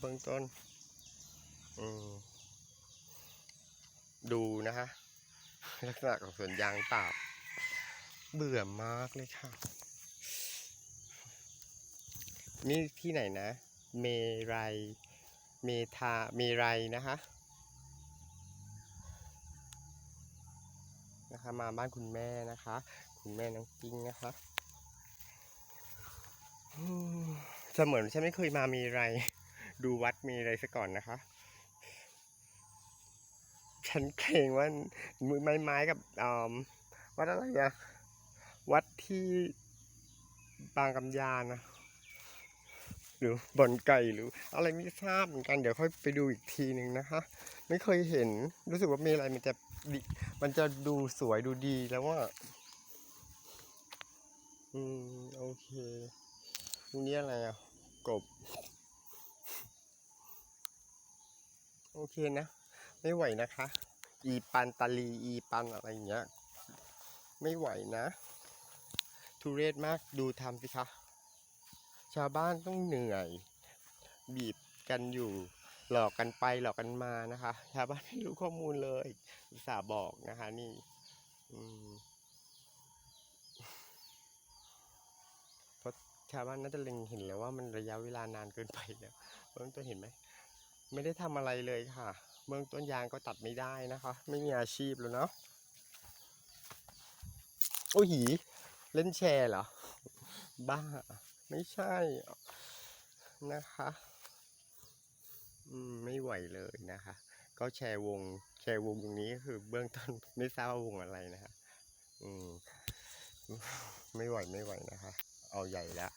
เบื้องต้น อืม ดูนะคะ ลักษณะของสวนยางป่าบ เบื่อมากเลยค่ะ นี่ที่ไหนนะ เมรัยเมทาเมรัยนะคะนะคะมาบ้านคุณแม่นะคะ คุณแม่น้องกิ้งนะคะเสมือนฉันไม่เคยมามีไร ดูวัดมีอะไรซะก่อนนะคะ ฉันเกรงว่ามือไม้กับวัดอะไรอะวัดที่บางกำยานะหรือบ่อนไก่หรืออะไรไม่ทราบเหมือนกันเดี๋ยวค่อยไปดูอีกทีหนึ่งนะคะ ไม่เคยเห็นรู้สึกว่ามีอะไรมันจะมันจะดูสวยดูดีแล้วว่า อืม โอเค นี้อะไรอะ กบ โอ เคนะ ไม่ไหวนะคะ อีปันตาลีอีปันอะไรอย่างเงี้ย ไม่ไหวนะ ทุเรศมากดูทำสิคะ ชาวบ้านต้องเหนื่อย บีบกันอยู่หลอกกันไปหลอกกันมานะคะชาวบ้านไม่รู้ข้อมูลเลยอุตส่าห์บอกนะคะ นี่เพราะชาวบ้านน่าจะเล็งเห็นแล้วว่ามันระยะเวลานานเกินไปแล้วเบื้องต้นเห็นไหม ไม่ได้ทำอะไรเลยค่ะเบื้องต้นยางก็ตัดไม่ได้นะคะ ไม่มีอาชีพแล้วเนาะโอ้หีเล่นแชร์เหรอ บ้า ไม่ใช่นะคะ อืม ไม่ไหวเลยนะคะ ก็แชร์วง แชร์วงตรงนี้ก็คือเบื้องต้นไม่ทราบว่าวงอะไรนะคะ อืม ไม่ไหวไม่ไหวนะคะ เอาใหญ่แล้ว